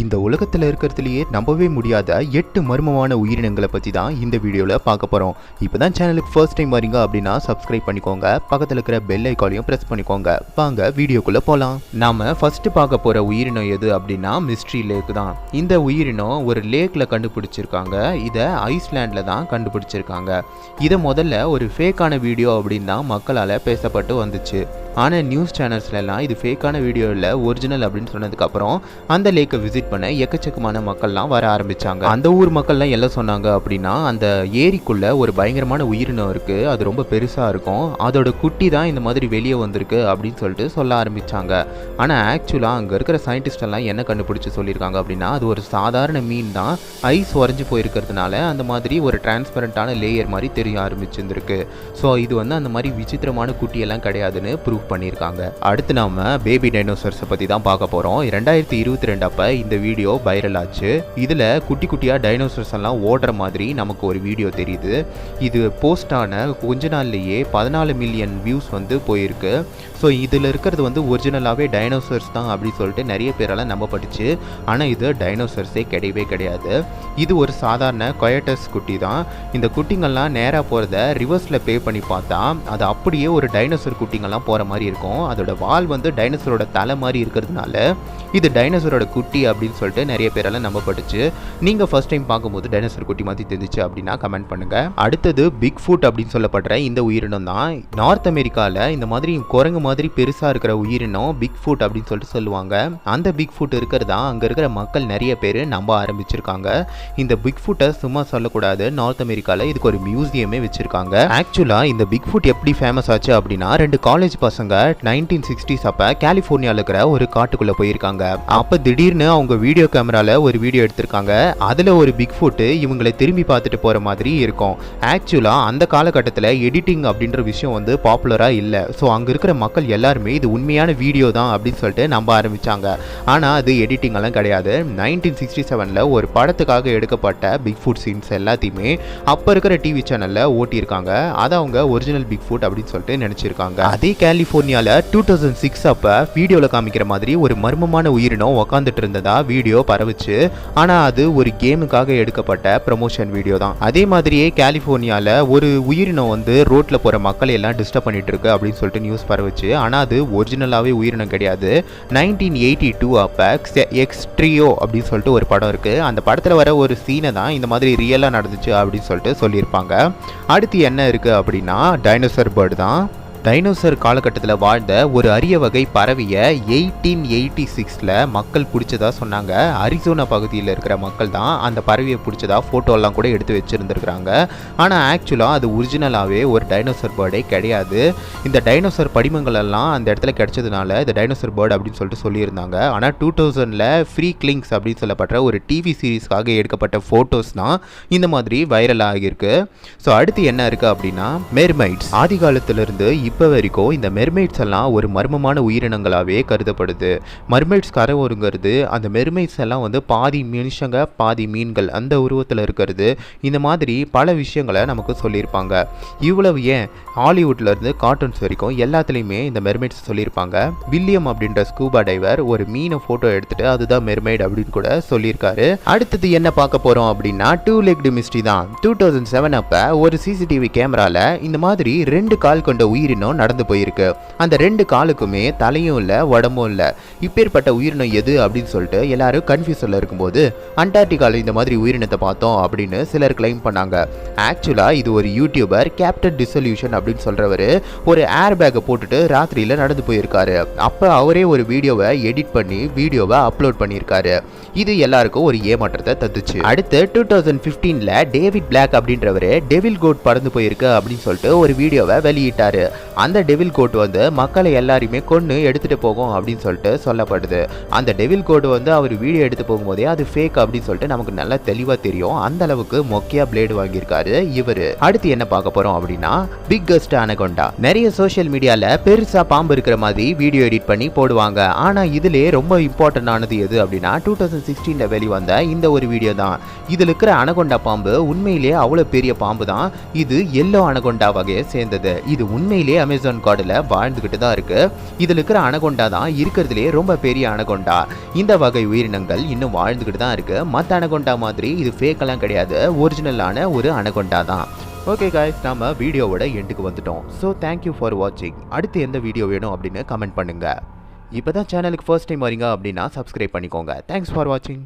இந்த உலகத்தில் இருக்கிறதுலையே நம்பவே முடியாத எட்டு மர்மமான உயிரினங்களை பற்றி தான் இந்த வீடியோவில் பார்க்க போகிறோம் இப்போ தான் சேனலுக்கு ஃபர்ஸ்ட் டைம் வரீங்க அப்படின்னா சப்ஸ்கிரைப் பண்ணிக்கோங்க. பக்கத்தில் இருக்கிற பெல் ஐக்காலையும் ப்ரெஸ் பண்ணிக்கோங்க. வாங்க வீடியோக்குள்ளே போகலாம் நாம் ஃபஸ்ட்டு பார்க்க போகிற உயிரினம் எது அப்படின்னா மிஸ்ட்ரி லேக் தான். இந்த உயிரினம் ஒரு லேக்கில் கண்டுபிடிச்சிருக்காங்க. இதை ஐஸ்லாண்டில் தான் கண்டுபிடிச்சிருக்காங்க. இதை முதல்ல ஒரு ஃபேக்கான வீடியோ அப்படின்னு தான் மக்களால் பேசப்பட்டு வந்துச்சு. ஆனால் நியூஸ் சேனல்ஸ்லாம் இது ஃபேக்கான வீடியோ இல்லை ஒரிஜினல் அப்படின்னு சொன்னதுக்கப்புறம் அந்த லேக்கை விசிட் பண்ண எக்கச்சக்கமான மக்கள்லாம் வர ஆரம்பிச்சாங்க. அந்த ஊர் மக்கள்லாம் எல்லாம் சொன்னாங்க அப்படின்னா அந்த ஏரிக்குள்ள ஒரு பயங்கரமான உயிரினம் இருக்குது அது ரொம்ப பெருசாக இருக்கும் அதோட குட்டி தான் இந்த மாதிரி வெளியே வந்திருக்கு அப்படின்னு சொல்லிட்டு சொல்ல ஆரம்பித்தாங்க ஆனால் ஆக்சுவலாக அங்கே இருக்கிற சயின்டிஸ்ட் எல்லாம் என்ன கண்டுபிடிச்சி சொல்லியிருக்காங்க அப்படின்னா அது ஒரு சாதாரண மீன் தான் ஐஸ் உறைஞ்சி போயிருக்கிறதுனால அந்த மாதிரி ஒரு டிரான்ஸ்பரண்டான லேயர் மாதிரி தெரிய ஆரம்பிச்சிருந்துருக்கு. ஸோ இது வந்து அந்த மாதிரி விசித்திரமான குட்டியெல்லாம் கிடையாதுன்னு ப்ரூவ் பண்ணியிருக்காங்க. அடுத்து நாம பேபி டைனோசர்ஸை பற்றி தான் பார்க்க போகிறோம் ரெண்டாயிரத்தி இருபத்தி ரெண்டு அப்போ இந்த வீடியோ வைரல் ஆச்சு. இதில் குட்டி குட்டியாக டைனோசர்ஸ் எல்லாம் ஓடுற மாதிரி நமக்கு ஒரு வீடியோ தெரியுது. இது போஸ்ட் ஆன கொஞ்ச நாள்லேயே பதினாலு மில்லியன் வியூஸ் வந்து போயிருக்கு. ஸோ இதில் இருக்கிறது வந்து ஒரிஜினலாகவே டைனோசர்ஸ் தான் அப்படின்னு சொல்லிட்டு நிறைய பேரால் நம்பப்பட்டுச்சு. ஆனால் இது டைனோசர்ஸே கிடையவே கிடையாது. இது ஒரு சாதாரண கொயட்டஸ் குட்டி தான். இந்த குட்டிங்கள்லாம் நேராக போகிறத ரிவர்ஸில் பே பண்ணி பார்த்தா அது அப்படியே ஒரு டைனோசர் குட்டிங்கெல்லாம் போகிற மாதிரி இருக்கும். அதோட வால் வந்து டைனோசரோட தலை மாதிரி இருக்கிறதுனால இது டைனோசரோட குட்டி அப்படின்னு சொல்லிட்டு நிறைய பேரால் நம்பப்பட்டுச்சு. நீங்கள் ஃபர்ஸ்ட் டைம் பார்க்கும்போது டைனோசர் குட்டி மாதிரி தெரிஞ்சிச்சு அப்படின்னா கமெண்ட் பண்ணுங்கள் அடுத்தது பிக் ஃபுட் அப்படின்னு சொல்லப்படுற இந்த உயிரினம் தான். நார்த் அமெரிக்காவில் இந்த மாதிரி குரங்கு மாதிரி பெருசாக இருக்கிற உயிரினம் பிக் ஃபுட் அப்படின்னு சொல்லிட்டு சொல்லுவாங்க. அந்த பிக் ஃபுட் இருக்கிறதா? அங்கே இருக்கிற மக்கள் நிறைய பேர் நம்ப ஆரம்பிச்சிருக்காங்க. இந்த பிக் ஃபுட்டை சும்மா சொல்லக்கூடாது. நார்த் அமெரிக்காவில் இதுக்கு ஒரு மியூசியமே வச்சிருக்காங்க. ஆக்சுவலாக இந்த பிக் ஃபுட் எப்படி ஃபேமஸ் ஆச்சு அப்படின்னா ரெண்டு காலேஜ் பசங்க நைன்டீன் சிக்ஸ்டிஸ் அப்போ கலிஃபோர்னியாவில் இருக்கிற ஒரு காட்டுக்குள்ளே போயிருக்காங்க. அப்போ திடீர்னு அவங்க வீடியோ கேமராவில் ஒரு வீடியோ எடுத்திருக்காங்க. அதில் ஒரு பிக் ஃபுட்டு இவங்களை திரும்பி பார்த்துட்டு போகிற மாதிரி இருக்கும். ஆக்சுவலாக அந்த காலகட்டத்தில் எடிட்டிங் அப்படின்ற விஷயம் வந்து பாப்புலராக இல்லை. ஸோ அங்கே இருக்கிற மக்கள் எல்லாருமே இது உண்மையான வீடியோ தான் அப்படின்னு சொல்லிட்டு நம்ப ஆரம்பித்தாங்க ஆனால் அது எடிட்டிங் எல்லாம் கிடையாது. நைன்டீன் சிக்ஸ்டி செவனில் ஒரு படத்துக்காக எடுக்கப்பட்ட பிக் ஃபுட் சீன்ஸ் எல்லாத்தையுமே அப்போ இருக்கிற டிவி சேனலில் ஓட்டியிருக்காங்க. அதை அவங்க ஒரிஜினல் பிக் ஃபுட் அப்படின்னு சொல்லிட்டு நினச்சிருக்காங்க. அதே கலிஃபோர்னியாவில் டூ தௌசண்ட் சிக்ஸ் அப்போ வீடியோவில் காமிக்கிற மாதிரி ஒரு மர்மமான உயிரினம் உக்காந்துட்டு இருந்ததா வீடியோ பரவுச்சு. ஆனால் அது ஒரு கேமுக்காக எடுக்கப்பட்ட ப்ரமோஷன் வீடியோ தான். அதே மாதிரியே கலிஃபோர்னியாவில் ஒரு உயிரினம் வந்து ரோட்டில் போகிற மக்களை எல்லாம் டிஸ்டர்ப் பண்ணிட்டு இருக்கு அப்படின்னு சொல்லிட்டு நியூஸ் பரவுச்சு. ஆனால் அது ஒரிஜினலாகவே உயிரினம் கிடையாது. நைன்டீன் எயிட்டி டூ அப்போ எக்ஸ்ட்ரியோ அப்படின்னு சொல்லிட்டு ஒரு படம் இருக்குது அந்த படத்தில் வர ஒரு சீனை தான் இந்த மாதிரி ரியலாக நடந்துச்சு அப்படின்னு சொல்லிட்டு சொல்லியிருப்பாங்க. அடுத்து என்ன இருக்குது அப்படின்னா டைனோசர் பேர்டு தான். டைனோசர் காலகட்டத்தில் வாழ்ந்த ஒரு அரிய வகை பறவைய எயிட்டீன் எயிட்டி சிக்ஸில் மக்கள் பிடிச்சதா சொன்னாங்க. அரிசோனா பகுதியில் இருக்கிற மக்கள் தான் அந்த பறவையை பிடிச்சதா ஃபோட்டோலாம் கூட எடுத்து வச்சுருந்துருக்குறாங்க. ஆனால் ஆக்சுவலாக அது ஒரிஜினலாகவே ஒரு டைனோசர் பேர்டே கிடையாது. இந்த டைனோசர் படிமங்கள் எல்லாம் அந்த இடத்துல கிடைச்சதுனால இந்த டைனோசர் பேர்டு அப்படின்னு சொல்லிட்டு சொல்லியிருந்தாங்க. ஆனால் டூ தௌசண்டில் ஃப்ரீ கிளிங்ஸ் அப்படின்னு சொல்லப்படுற ஒரு டிவி சீரீஸ்க்காக எடுக்கப்பட்ட ஃபோட்டோஸ் தான் இந்த மாதிரி வைரல் ஆகியிருக்கு. ஸோ அடுத்து என்ன இருக்குது அப்படின்னா மெர்மைட்ஸ் ஆதி காலத்திலிருந்து இப்போ வரைக்கும் இந்த மெர்மைட்ஸ் எல்லாம் ஒரு மர்மமான உயிரினங்களாகவே கருதப்படுது. மெர்மைட்ஸ் கரை ஒருங்கிறது அந்த மெர்மைட்ஸ் எல்லாம் வந்து பாதி மனுஷங்க பாதி மீன்கள் அந்த உருவத்தில் இருக்கிறது. இந்த மாதிரி பல விஷயங்களை நமக்கு சொல்லியிருப்பாங்க. இவ்வளவு ஏன் ஹாலிவுட்ல இருந்து கார்ட்டூன்ஸ் வரைக்கும் எல்லாத்துலேயுமே இந்த மெர்மைட்ஸ் சொல்லியிருப்பாங்க? வில்லியம் அப்படின்ற ஸ்கூபா டைவர் ஒரு மீனை ஃபோட்டோ எடுத்துட்டு அதுதான் மெர்மைட் அப்படின்னு கூட சொல்லியிருக்காரு. அடுத்தது என்ன பார்க்க போகிறோம் அப்படின்னா டூ லெக்டு மிஸ்ட்ரி தான். டூ தௌசண்ட் செவன் அப்போ ஒரு சிசிடிவி கேமராவில் இந்த மாதிரி ரெண்டு கால் கொண்ட உயிரினம் நடந்து போயிருக்கு. அந்த ரெண்டு காலுக்குமே தலையும் இல்லை உடம்பும் இல்லை. இப்பேற்பட்ட உயிரினம் எது அப்படின்னு சொல்லிட்டு எல்லாரும் கன்ஃபியூஷனில் இருக்கும்போது அண்டார்டிகாவில் இந்த மாதிரி உயிரினத்தை பார்த்தோம் அப்படின்னு சிலர் கிளைம் பண்ணாங்க. ஆக்சுவலாக இது ஒரு யூடியூபர் கேப்டன் டிசல்யூஷன் அப்படின்னு சொல்கிறவர் ஒரு ஏர் பேக்கை போட்டுட்டு ராத்திரியில் நடந்து போயிருக்காரு. அப்போ அவரே ஒரு வீடியோவை எடிட் பண்ணி வீடியோவை அப்லோட் பண்ணியிருக்காரு. இது எல்லாருக்கும் ஒரு ஏமாற்றத்தை தத்துச்சு அடுத்து டூ தௌசண்ட் ஃபிஃப்டீனில் டேவிட் பிளாக் அப்படின்றவர் டெவில் கோட் பறந்து போயிருக்கு அப்படின்னு சொல்லிட்டு ஒரு வீடியோவை வெளியிட்டார். அந்த டெவில் கோட் வந்து மக்களை எல்லாரையுமே கொன்று எடுத்துகிட்டு போகும் அப்படின்னு சொல்லிட்டு சொல்லப்படுது. அந்த டெவில் கோட் வந்து அவர் வீடியோ எடுத்து போகும்போதே அது ஃபேக் அப்படின்னு சொல்லிட்டு நமக்கு நல்லா தெளிவாக தெரியும். அந்த அளவுக்கு மொக்கையா பிளேடு வாங்கியிருக்காரு இவர். அடுத்து என்ன பார்க்க போகிறோம் அப்படின்னா பிக்கஸ்ட் அனகொண்டா நிறைய சோஷியல் மீடியாவில் பெருசாக பாம்பு இருக்கிற மாதிரி வீடியோ எடிட் பண்ணி போடுவாங்க. ஆனால் இதிலே ரொம்ப இம்பார்ட்டன்ட் ஆனது எது அப்படின்னா டூ தௌசண்ட் சிக்ஸ்டீனில் வெளிவந்த இந்த ஒரு வீடியோ தான். இதில் இருக்கிற அனகொண்டா பாம்பு உண்மையிலேயே அவ்வளோ பெரிய பாம்பு தான் இது எல்லோ அனகொண்டா வகையை சேர்ந்தது. இது உண்மையிலேயே அமேசான் காடில் வாழ்ந்துக்கிட்டு தான் இருக்கு. இதில் இருக்கிற அனகொண்டா தான் இருக்கிறதுலே ரொம்ப பெரிய அனகொண்டா. இந்த வகை உயிரினங்கள் இன்னும் வாழ்ந்துக்கிட்டு தான் இருக்கு. மற்ற அனகொண்டா மாதிரி இது ஃபேக்கெல்லாம் கிடையாது. ஒரிஜினலான ஒரு அனகொண்டா தான். ஓகே காய்ஸ் நாம் வீடியோவோட எண்டுக்கு வந்துட்டோம். ஸோ தேங்க்யூ ஃபார் வாட்சிங் அடுத்து எந்த வீடியோ வேணும் அப்படின்னு கமெண்ட் பண்ணுங்கள் இப்போ தான் சேனலுக்கு ஃபர்ஸ்ட் டைம் வரீங்க அப்படின்னா சப்ஸ்கிரைப் பண்ணிக்கோங்க. தேங்க்ஸ் ஃபார் வாட்சிங்